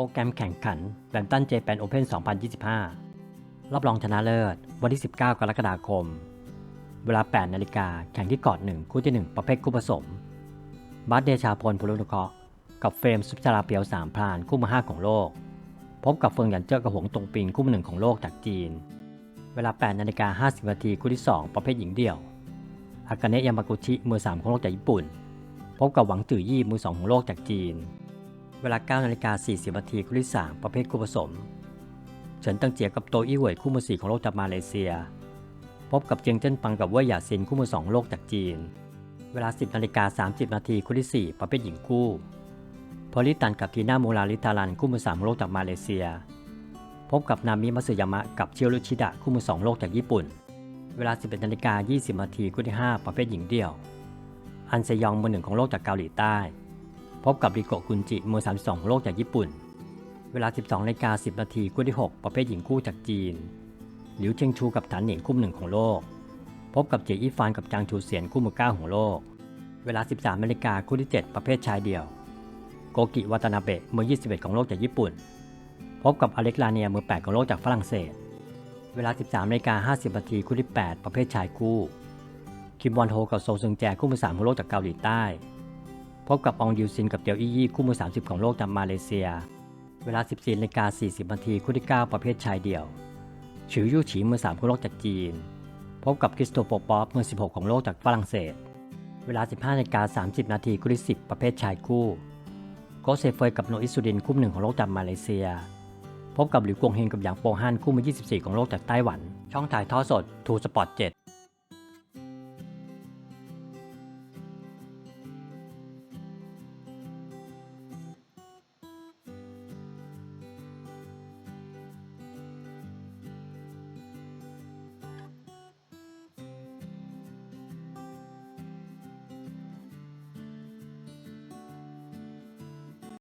รแกรมแข่งขันแบมตันเจแปนโอเพน2025 รอบรองชนะเลิศ วันที่ 19 กรกฎาคม เวลา 8 นาฬิกาแข่งที่กอดหนึ่งคู่ที่ 1 ประเภทคู่ผสมบาสเดชาพลพลุนุเคราะห์กับเฟรมสุชาราเปียวสามพรานคู่มือห้าของโลก พบกับเฟิงหยันเจิ้อกระหงตงปิงคู่มือหนึ่งของโลกจากจีน เวลา 8 นาฬิกา50นาทีคู่ที่ 2 ประเภทหญิงเดี่ยว อากาเนะยามากุชิมือ 3 ของโลกจากญี่ปุ่น พบกับหวังจื่อยี่มือ 2 ของโลกจากจีน เวลา9นาฬิกา40นาทีคู่ที่ 3 ประเภทคู่ผสม เฉินตังเจียกับโตอี้เหวยคู่มือ4ของโลกจากมาเลเซีย พบกับเจียงเจิ้นปังกับว่ยหยาซินคู่มือ2โลกจากจีน เวลา 10นาฬิกา30นาทีคู่ที่ 4 ประเภทหญิงคู่ พอลิตันกับทีน่ามูราลิตารันคู่มือ3โลกจากมาเลเซีย พบกับนามิมัสยามะกับเชียวรุชิดะคู่มือ2โลกจากญี่ปุ่น เวลา 11นาฬิกา20นาทีคู่ที่ 5 ประเภทหญิงเดี่ยว อันเซยองมือหนึ่งของโลกจากเกาหลีใต้ พบกับริโกะกุนจิมือ 32 ของโลกจากญี่ปุ่น เวลา 12นาฬิกา10 นาทีคู่ที่ 6 ประเภทหญิงคู่จากจีน หลิวเชงชูกับฐานเหนิงคู่หนึ่งของโลก พบกับเจอี้ฟานกับจางชูเซียนคู่มือ 9 ของโลก เวลา 13นาฬิกาคู่ที่ 7 ประเภทชายเดี่ยว โกกิวาตนาเบะมือ 21 ของโลกจากญี่ปุ่น พบกับอเล็กลาเนียมือ 8 ของโลกจากฝรั่งเศส เวลา 13นาฬิกา50 นาทีคู่ที่ 8 ประเภทชายคู่ คิมวอนโฮกับโซซึงแจคู่มือ 3 ของโลกจากเกาหลีใต้ พบกับอองดิวซินกับเตียวอี้ยี่คู่มือ 30 ของโลกจากมาเลเซีย เวลา 14นาฬิกา40นาทีคู่ที่ 9 ประเภทชายเดี่ยวฉือยู่ฉีมือ 3 ของโลกจากจีน พบกับคริสโตโปป๊อปมือ 16 ของโลกจากฝรั่งเศส เวลา 15นาฬิกา30 นาทีคู่ที่ 10 ประเภทชายคู่โกเซเฟยกับโนอิสุดินคู่หนึ่งของโลกจากมาเลเซีย พบกับหลิวกวงเฮงกับหยางโปฮั่นคู่มือ 24 ของโลกจากไต้หวัน ช่องถ่ายทอดสดทูสปอร์ต7